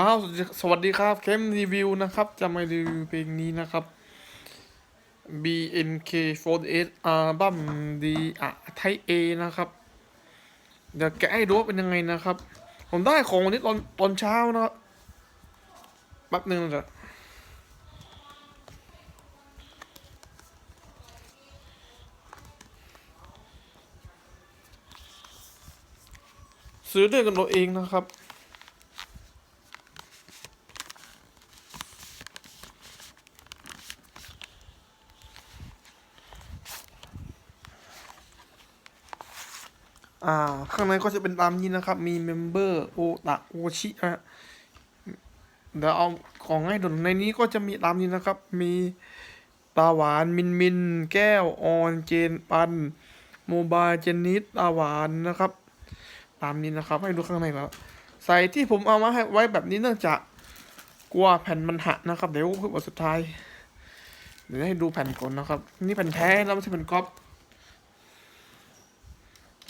ครับสวัสดีครับเข้มรีวิวนะครับจะมารีวิวเพลงนี้นะครับ BNK48 อัลบั้มดีอะไทยเอนะครับเดี๋ยวแกะให้ดูว่าเป็นยังไงนะครับ ผมได้ของวันนี้ตอนตอนเช้านะครับแป๊บหนึ่งนะจ๊ะซื้อด้วยกันเราเองนะครับ อ่าข้างในก็จะเป็นตามนี้นะครับ มีเมมเบอร์โอตะโอชิฮะเดี๋ยวเอาของให้ดูในนี้ก็จะมีตามนี้นะครับ มีตาหวานมินมิน แก้วออนเจนปัน โมบายเจนนิดตาหวานนะครับ ตามนี้นะครับ ให้ดูข้างในแล้วใส่ที่ผมเอามาให้ไว้แบบนี้เนื่องจากกลัวแผ่นมันหักนะครับ เดี๋ยวคือบทสุดท้าย เดี๋ยวให้ดูแผ่นก่อนนะครับ นี่แผ่นแท้แล้วไม่ใช่แผ่นก๊อป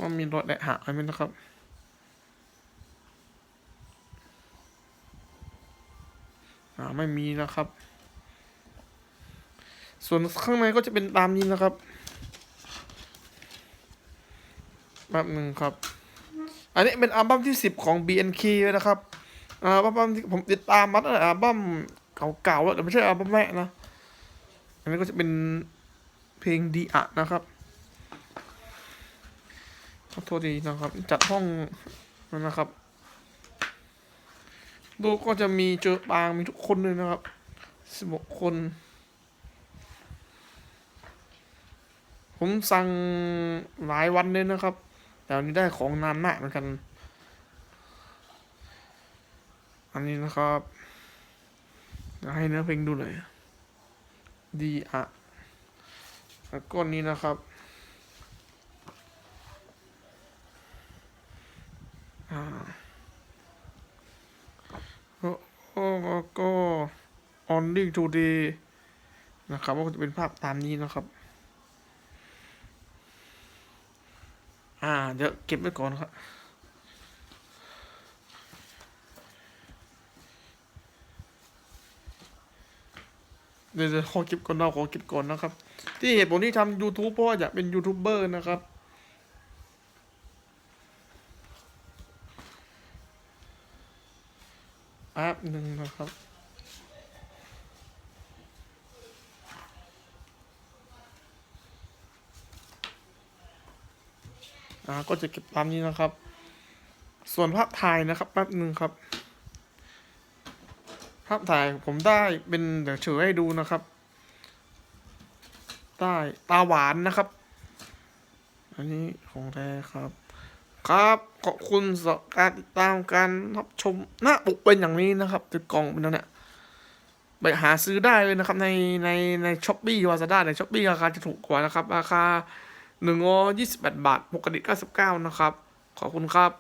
ว่ามีรถแดะหักอะไรไหมนะครับอาไม่มีนะครับ ส่วนข้างในก็จะเป็นตามนี้นะครับแป๊บหนึ่งครับ อันนี้เป็นอัลบั้มที่สิบของ BNK เลยนะครับอัลบั้มที่ผมติดตามมาตั้งแต่อัลบั้มเก่าๆแล้วแต่ไม่ใช่อัลบั้มแรกนะ อันนี้ก็จะเป็นเพลงดีอะนะครับ ขอโทษดีนะครับ จัดห้องนะครับดูก็จะมีเจอปางมีทุกคนเลยนะครับสิบกคน ผมสั่งหลายวันเลยนะครับ แต่วันนี้ได้ของนานมากเหมือนกัน อันนี้นะครับให้เนื้อเพลงดูหน่อยดีอะแล้วก็นี้นะครับ ก็ก็ก็ only today นะครับว่าจะเป็นภาพตามนี้นะครับ อ่า เดี๋ยวเก็บไว้ก่อนครับเดี๋ยวขอเก็บก่อนเราขอเก็บก่อนนะครับ ที่เหตุผลที่ทำ YouTube เพราะอยากเป็นยูทูบเบอร์นะครับ แป๊บหนึ่งนะครับอ่าก็จะเก็บตามนี้นะครับ ส่วนภาพถ่ายนะครับแป๊บหนึ่งครับ ภาพถ่ายผมได้เป็นเดี๋ยวเฉยให้ดูนะครับ ได้ตาหวานนะครับ อันนี้ของแท้ครับ ครับ ขอบคุณสำหรับการติดตามการรับชมหน้าปกเป็นอย่างนี้นะครับติดกล่องเป็นอย่างเนี้ยไปหาซื้อได้เลยนะครับ ในในในช้อปปี้วาซาด้าในช้อปปี้ราคาจะถูกกว่านะครับ ราคาหนึ่งอยี่สิบแปดบาทปกติเก้าสิบเก้านะครับ ขอบคุณครับ